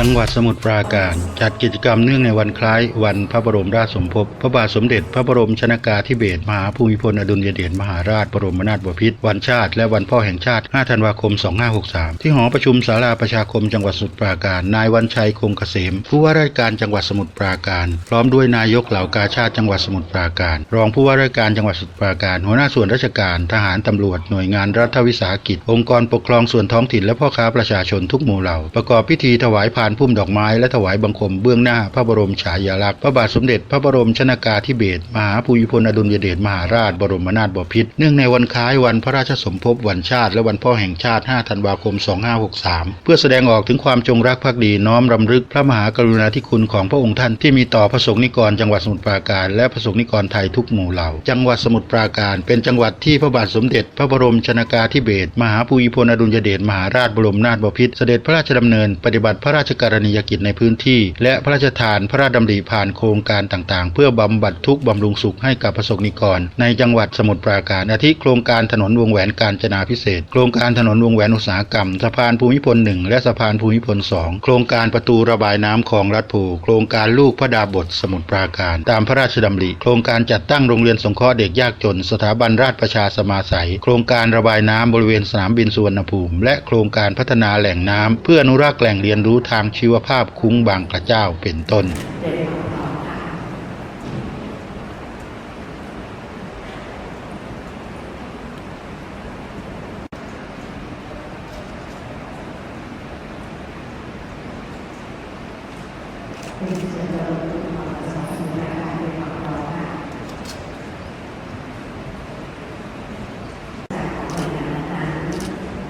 จังหวัดสมุทรปราการจัดกิจกรรมเนื่องในวันคล้ายวันพระบรมราชสมภพพระบาทสมเด็จ พระบรมชนากาธิเบศรมหาภูมิพลอดุลยเดชมหาราชบรมนาถบพิตรวันชาติ และวันพ่อแห่งชาติ 5 ธันวาคม 2563 ที่หอประชุมศาลาประชาคมจังหวัดสมุทรปราการ นายวันชัยคงเกษม ผู้ว่าราชการจังหวัดสมุทรปราการ พร้อมด้วยนายกเหล่ากาชาติจังหวัดสมุทรปราการ รองผู้ว่าราชการจังหวัดสมุทรปราการ หัวหน้าส่วนราชการ ทหารตำรวจหน่วยงานรัฐวิสาหกิจ องค์กรปกครองส่วนท้องถิ่นและพ่อค้าประชาชนทุกหมู่เหล่าประกอบพิธีถวายพานพุ่มดอกไม้และถวายบังคมเบื้องหน้าพระบรมฉายาลักษณ์พระบาทสมเด็จ พระบรมชนากาธิเบศรมหาภูมิพลอดุลยเดชมหาราช บรมนาถบพิตรเนื่องในวันคล้ายวันพระราชสมภพวันชาติ และวันพ่อแห่งชาติ 5 ธันวาคม 2563 เพื่อแสดงออกถึงความจงรักภักดีน้อมรำลึกพระมหากรุณาธิคุณของพระองค์ท่านที่มีต่อพระสงฆ์นิกรจังหวัดสมุทรปราการ และพระสงฆ์นิกรไทยทุกหมู่เหล่า จังหวัดสมุทรปราการ เป็นจังหวัดที่พระบาทสมเด็จ พระบรมชนากาธิเบศรมหาภูมิพลอดุลยเดชมหาราชบรมนาถบพิตรเสด็จพระราชดำเนินปฏิบัติพระราชกรณียกิจในพื้นที่ และพระราชทานพระราชดำริผ่านโครงการต่างๆ เพื่อบำบัดทุกข์บำรุงสุขให้กับประสบนิกร ในจังหวัดสมุทรปราการ อาทิโครงการถนนวงแหวนการจนาพิเศษ โครงการถนนวงแหวนอุตสาหกรรมสะพานภูมิพลหนึ่งและสะพานภูมิพลสองโครงการประตูระบายน้ำคลองรัดภูโครงการลูกพระดาบทสมุทรปราการ ตามพระราชดำริ โครงการจัดตั้งโรงเรียนสงเคราะห์เด็กยากจน สถาบันราชประชาสมาสัย โครงการระบายน้ำบริเวณสนามบินสุวรรณภูมิ และโครงการพัฒนาแหล่งน้ำเพื่ออนุรักษ์แหล่งเรียนรู้ทางชีวภาพคุ้งบางกระเจ้าเป็นต้น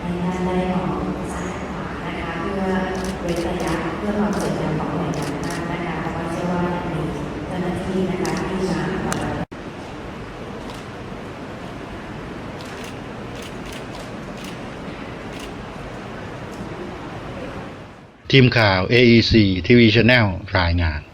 ให้ท่านได้มองซ้ายขวานะคะเพื่อเว้น ระยะเพื่อความสวยงามของหน่วยงานนั้นนะคะเพราะว่าเชื่อว่ามีเจ้าหน้าที่นะคะที่มาทีมข่าว AEC TV Channel รายงาน